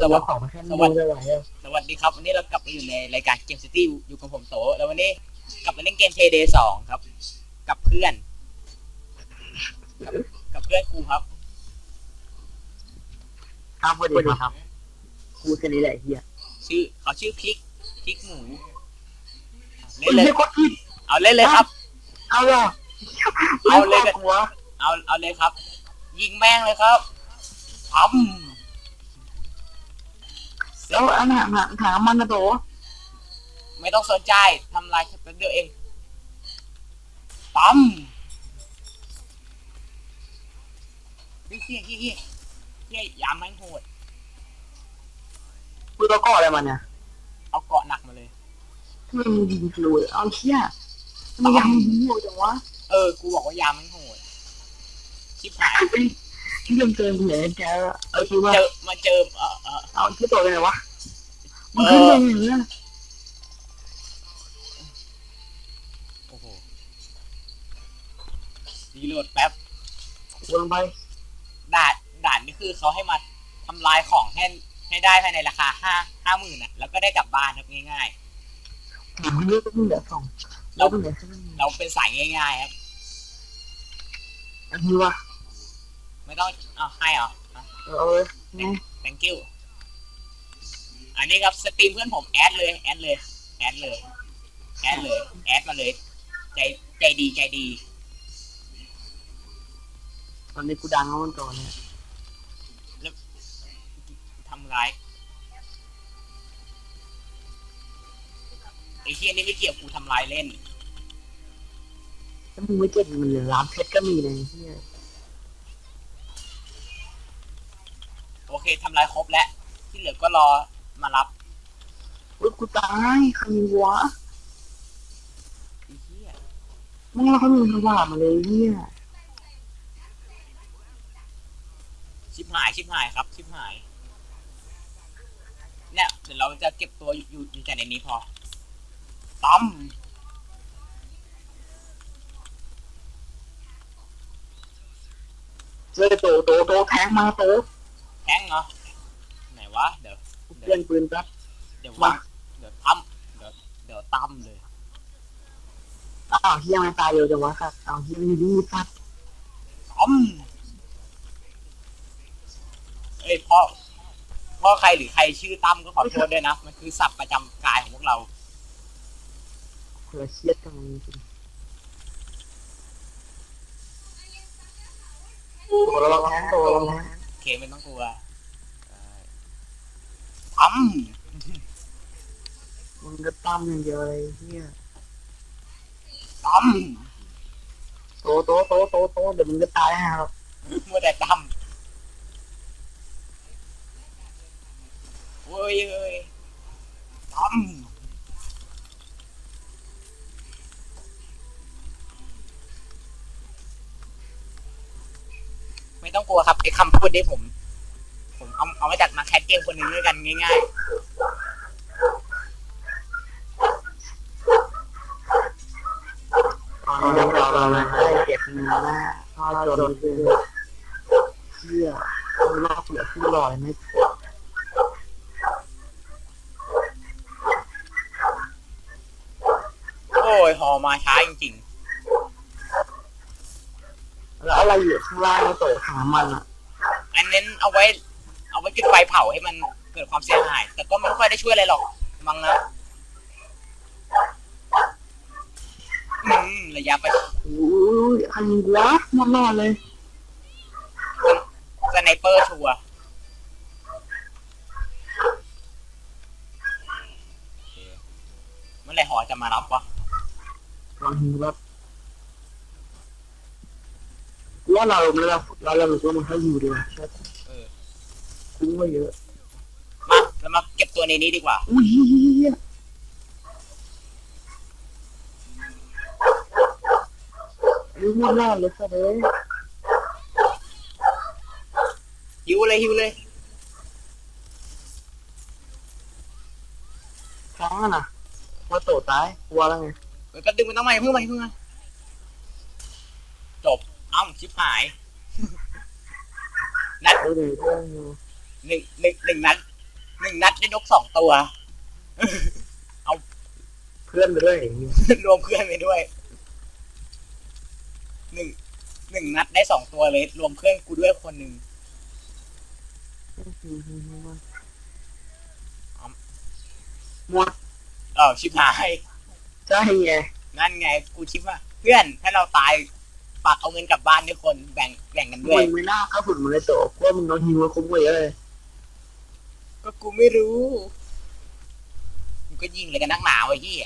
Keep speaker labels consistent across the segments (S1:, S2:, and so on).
S1: สวัสดี
S2: ของแค่
S1: ส
S2: นี้
S1: วัสดี
S2: ไม่ไหวอะ
S1: สวัสดีครับวันนี้เรากลับมาอยู่ในรายการเกมซิตี้อยู่กับผมโตแล้ววันนี้กลับมาเล่นเกม Payday สองครับ กับเพื่อน กับกับเพื่อนกูครับ
S2: ครับสวัสดีครับกูแค่นี้แหละไอ้เฮีย
S1: ชื่อเขาชื่อพริกพริกหมูเล่
S2: ไม่
S1: นเลย
S2: ใช่กดผิด
S1: เอาเล่นเลยครับ
S2: เอาเหรอ
S1: เอาเลยกัน
S2: หัว
S1: เอาเอาเลยครับ ยิงแม่งเลยครับปั๊ม
S2: แล้วอันหางหางถามมันนะโต
S1: ไม่ต้องสนใจทำลายแค่แป๊บเดียวเองปั๊มเฮี้ยเฮี้ยเฮี้ยเฮี้ยเฮี้ยยามแม่งโหด
S2: กูตัวก่ออะไรมันเนี่ย
S1: เอาเกาะหนักมาเลย
S2: ทำไมมึงยิงฟลุยเอาเชี่ยทำไมยังยิงอยู่จังวะ
S1: เออ กูบอกว่ายามมันโหดชิบหาย
S2: เฮ้ยที่เริ่มเจอกูเหนื่อยแกเอาคิดว่า
S1: เจอมาเจอเออ เออ
S2: เอาที่ตัวเป็นไงวะ มันขึ้นไปอย่างเงี้ย
S1: โอ้โหรีโหลดแป๊บ
S2: วนไป
S1: ด่านด่านนี่คือเขาให้มาทำลายของให้ให้ได้ภายในราคาห้าห้าหมื่นอะ แล้วก็ได้กลับบ้านครับง่าย
S2: หนังเยอะก็ไม่เหลือสองแล้วเป็นไง
S1: ๆเราเป็นสายง่ายๆครับ
S2: อันนี้วะ
S1: ไม่ต้องเอาให้เหรออะ
S2: เออไง
S1: thank you อันนี้ครับสตรีมเพื่อนผมแอดเลยแอดเลยแอดเลยแอดเลยแอดมาเลย ใจใจดีใจดี
S2: ตอนนี้กูดังแล้วมันก่อนเนี่ย
S1: ทำร้ายไอ้เฮียนี่ไม่เกี่ยวกูทำลายเล่น
S2: ถ้ามึงไม่เจ็บมันเหลือล้านเพชรก็มีเลยเฮีย
S1: โอเคทำลายครบแล้ว ที่เหลือก็รอ มารับ
S2: อุ้ยกูตายใครวะ
S1: ไอ้เฮีย
S2: มึงเราเขามีสว่างมาเลยเนี่ย
S1: ชิบหายชิบหายครับชิบหาย เนี่ยเดี๋ยวเราจะเก็บตัวอยู่อยู่อยู่แต่ในนี้พอตั้ม
S2: เจอโตโตโตแทงมาโต
S1: แทงเหรอไหนวะ เดี๋ยว
S2: เปลี่ยนปืนแป๊บ
S1: เดี๋ยววะเดี๋ยวตั้มเดี๋ยวเดี๋ยวตั้มเลย
S2: อ้าวเฮียมันตายเร็วจังวะครับเอาเฮียมีดีสัตว์
S1: ตั้มเอ้ยพ่อพ่อใครหรือใครชื่อตั้มก็ขอโทษด้วยนะ มันคือศัพท์ประจำกายของพวกเรา
S2: คนละเชียดกันจริงโตระวังแทงโตระวังแทง
S1: โอเคไม่ต้องกลัวเออ ตั้ม
S2: มึงก็ตั้มอย่างเดียวเลยเฮีย
S1: ตั้ม
S2: โตโตโตโตโตเดี๋ยวมึงก็ตายฮะ
S1: มัวแต่ตั้มโอ้ยเอ้ยตั้มไม่ต้องกลัวครับไอ้คำพูดนี้ผมผม เอาเอามาจากนักแคสเกมคนหนึ่งด้วยกันง่าย
S2: ตอนนี้เราเราได้เก็บเงินนะพอจนคือเฮียรอบเหลือขึ้นลอยไม่
S1: ๆโอ้ยหอมาช้าจริง
S2: แล้วอะไรอยู่ข้างล่างเราโตหามันอะ
S1: ๆอันเน้นเอาไว้ เอาไว้จุดไฟเผาให้มันเกิดความเสียหาย แต่ก็ไม่ค่อยได้ช่วยอะไรหรอกมั้งนะอืมระยะไป
S2: โอ้ยใครยิงวะหมดรอดเลย
S1: สไนเปอร์ชัวร์โอเคเมื่อไหรหอจะมารับวะ
S2: ลองยิงแบบว่าเราเราเราเรารู้ว่ามันเขาอยู่ดีใช่
S1: เออ
S2: คุ้มว่าเยอะ
S1: มาเรามาเก็บตัวในนี้ดีกว่า
S2: อุ้ยรู้หมดรอดเลยสัตว์เลย
S1: หิวเลยหิวเลย
S2: ท้องอะนะว่าโตตายกลัวแล้วไง
S1: เออก็ดึงมันต้องมาอย่าเพิ่งมาอย่าเพิ่งมาจบเอ้าชิบหายนัด
S2: เออเดี๋ยวเรื่องอยู่
S1: หนึ่งหนึ่งหนึ่งนัดนึ่งนัดได้นกสองตัว
S2: เพื่อนไปด้วยอย่างนี้
S1: รวมเพื่อนไปด้วยหนึ่งหนึ่งนัดได้สองตัวเลย รวมเพื่อนกูด้วยคนหนึ่ง
S2: หมด
S1: เออชิบหาย
S2: ใช่ไง
S1: นั่นไง กูคิดว่า เพื่อนถ้าเราตายฝากเอาเงินกลับบ้านด้วยคนแบ่งแบ่งกันด้ว
S2: มึ
S1: ย
S2: งไม่น่าเข้าฝุ่นมันเลยโตเพราะว่ามึงโดนฮิวคุ้มกว่าเยอะเลย
S1: ก็กูไม่รู้ มึงก็ยิงเลยกันนักหนาวไอ้ที่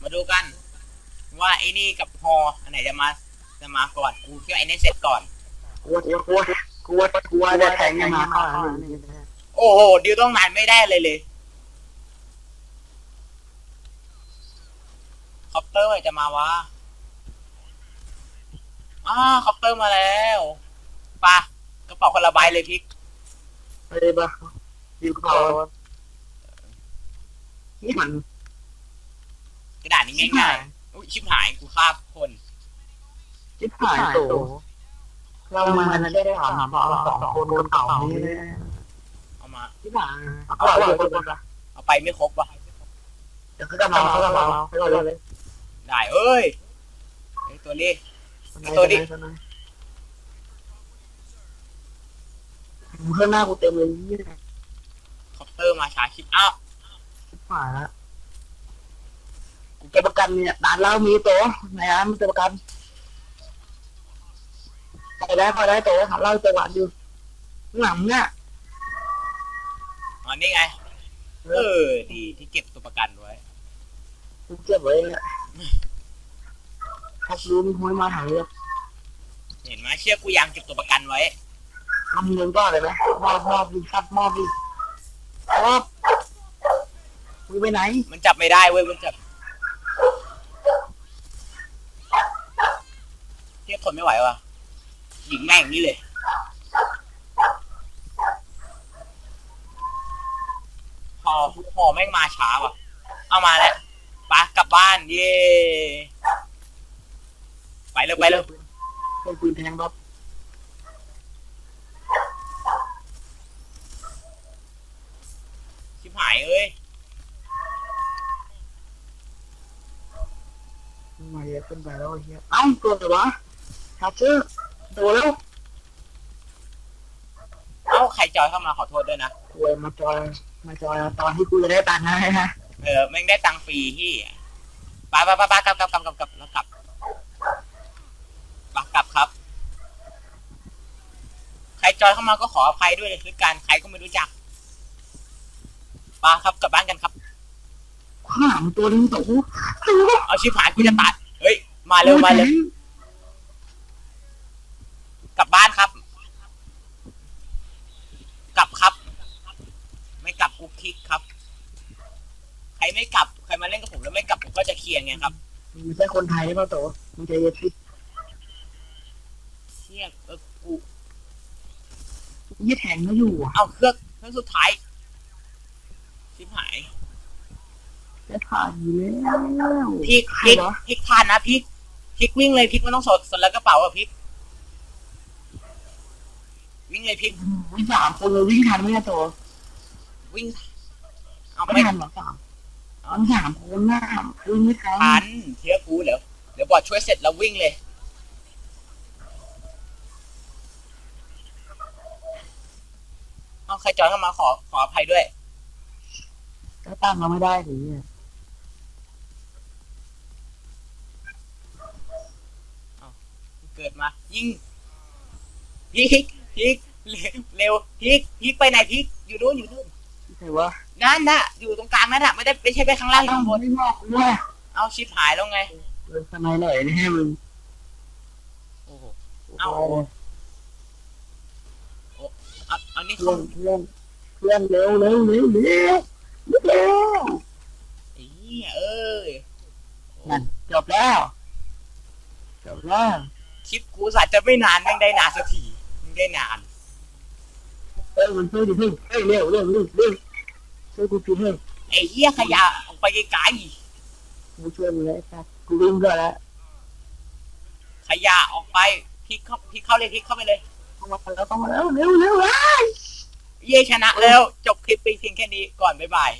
S1: มาดูกัน ว่าไอ้นี่กับฮออันไหนจะมาจะมาก่อนกูคิดว่าไอ้นี่เสร็จก่อน
S2: กลัวกลัวกลัวกลัวกลัวจะแทงยังมาเข้าหลังนี่
S1: โอ้โหดิวต้องนานไม่ได้เลยเลยคอปเตอร์เมื่อไหร่จะมาวะ อ้าคอปเตอร์มาแล้วไปะกระเป๋าคนละใบเลยพิก
S2: ไปเลยปะฮิวกระเป๋านี่มัน
S1: กระดาษนี้ง่ายๆอุ้ยชิบหายกูฆ่าคน
S2: ชิบหายโตเรามันได้ได้ถามบอกสองคนกระเป๋านี่
S1: เอามา
S2: ชิบหายเอาเอาคนคนละ
S1: เอาไปไม่ครบวะ
S2: เดี๋ยวเขาจะมาเขาจะมาให้เราเลย
S1: ได้เอ้ยไอ้ ตัวนี้
S2: เพื่อนหน้ากูเต็มเลยนี่
S1: คอปเตอร์มาช้าชิบอ้าว
S2: หายละกูเก็บประกันเนี่ยร้านเรามีโต๊ะไหนร้านมีตัวประกันไปได้พอได้โต๊ะเราจังหวะอยู่หลังเนี่ย
S1: อ๋อนี่ไง เออ ดีที่เก็บตัวประกันไว้
S2: กูเก็บไว้เนี่ย ทักรู้มีห้อยมาถ่ายเลย
S1: เห็นไหมเชื่อกูยังเก็บตัวประกันไว้
S2: ทำเงินก็เลยไหมมอบมอบดีครับมอบดีมอบมึงไปไหน
S1: มันจับไม่ได้เว้ยมันจับเทียบทนไม่ไหววะหญิงแม่งอย่างนี้เลยพอพอแม่งมาช้าว่ะ เอามาแล้วไปกลับบ้านเย่ ไปเลยไปเลย
S2: เป็นปืนแทงรถ
S1: ชิบหายเอ้ย
S2: มาเยอะขึ้นไปแล้วไอ้เฮียเอ้าตัวไหนวะชาเชอร์ตัวแล้ว
S1: เอ้าใครจอยเข้ามาขอโทษด้วยนะ
S2: ควยมาจอยมาจอยตอนที่กูจะได้ตังค์นะฮะ
S1: เออแม่งได้ตังค์ฟรีที่ไปไปไปไปกลับกลับกลับกลับกลับแล้วกลับไปกลับครับ ใคร จอยเข้ามาก็ขออภัยด้วยเลยคือการใครก็ไม่รู้จักไปครับกลับบ้านกันครับ
S2: ข้างหลังตัวนึงตัว
S1: เอาชิบหายกูจะตัดเฮ้ย มาเร็วมาเร็วกลับบ้านครับ กลับครับ ไม่กลับกูคลิกครับ ใครไม่กลับใครมาเล่นกับผมแล้วไม่กลับผมก็จะเคลียร์ไงครับ
S2: มึงใช่คนไทยหรือเปล่าตัวมึงใจเย็นสิ
S1: เชี่ยเออกู
S2: ยี่แทงก็อยู่อะ
S1: เอาเครื่องเครื่องสุดท้ายชิบหาย
S2: จะถ่ายอยู่แล้ว
S1: พลิกพลิกพลิกทานนะพลิกพลิกวิ่งเลยพลิกมันต้องสดสดแล้วกระเป๋าอะพลิกวิ่งเลยพลิก
S2: วิ่งสามคนเลยวิ่งทันไหมเนี่ยตัว
S1: วิ่งเอา
S2: ไม่
S1: ไม่
S2: ทันหรอกสามมันสามคนน่ะวิ่งไม่ทัน
S1: ทันเชื่อกูเดี๋ยวเดี๋ยวบอดช่วยเสร็จแล้ววิ่งเลย เอา ใครจอยเข้ามาขอขออภัยด้วย
S2: ก็ตั้งเราไม่ได้สิ
S1: เกิดมา ยิงพลิกพลิกเร็วพลิกพลิกไปไหนพลิกอยู่นู้นอยู่นู้น
S2: ใช่ว่า
S1: นั่นน่ะ อยู่ตรงกลางนั่นน่ะไม่ได้ไม่ใช่ไปข้างล่างอยู่
S2: ตั้ง
S1: ข้าง
S2: บบน
S1: น
S2: ไม่บอกว่า
S1: เอาชิปหายแล้วไง
S2: เลยทำไมหน่อยนี่ให้มึง
S1: โอ้โหเอา เอานี่
S2: เพื่
S1: เขา
S2: อนเพื่อนเพื่อนเร็วเร็วเร็วเร็วเร็ว
S1: ไอ้เหี้ยเอ้ย
S2: นั่นจบแล้วจบแล้ว
S1: คลิปกูสัตว์จะไม่นานแม่งได้นานสักทีม่งได้นาน
S2: เอ้ยมันช่วยดิเพิ่งเฮ้ยเร็วเร็วเร็วเร็วช่วยกูทีเพิ่ง
S1: ไอ้เหี้ยขยะออกไปไกล
S2: กูช่วยมึงแล้วครับกูวิ่งด้วยแล้ว
S1: ๆขย่าออกไปพลิกเข้าพลิกเข้าเลยพลิกเข้าไปเลย
S2: เข้ามาแล้วเข้ามาแล้วเร็วเร็ว
S1: เย้ชนะแล้ว จบคลิปไปเพียงแค่นี้ก่อนบ๊ายบาย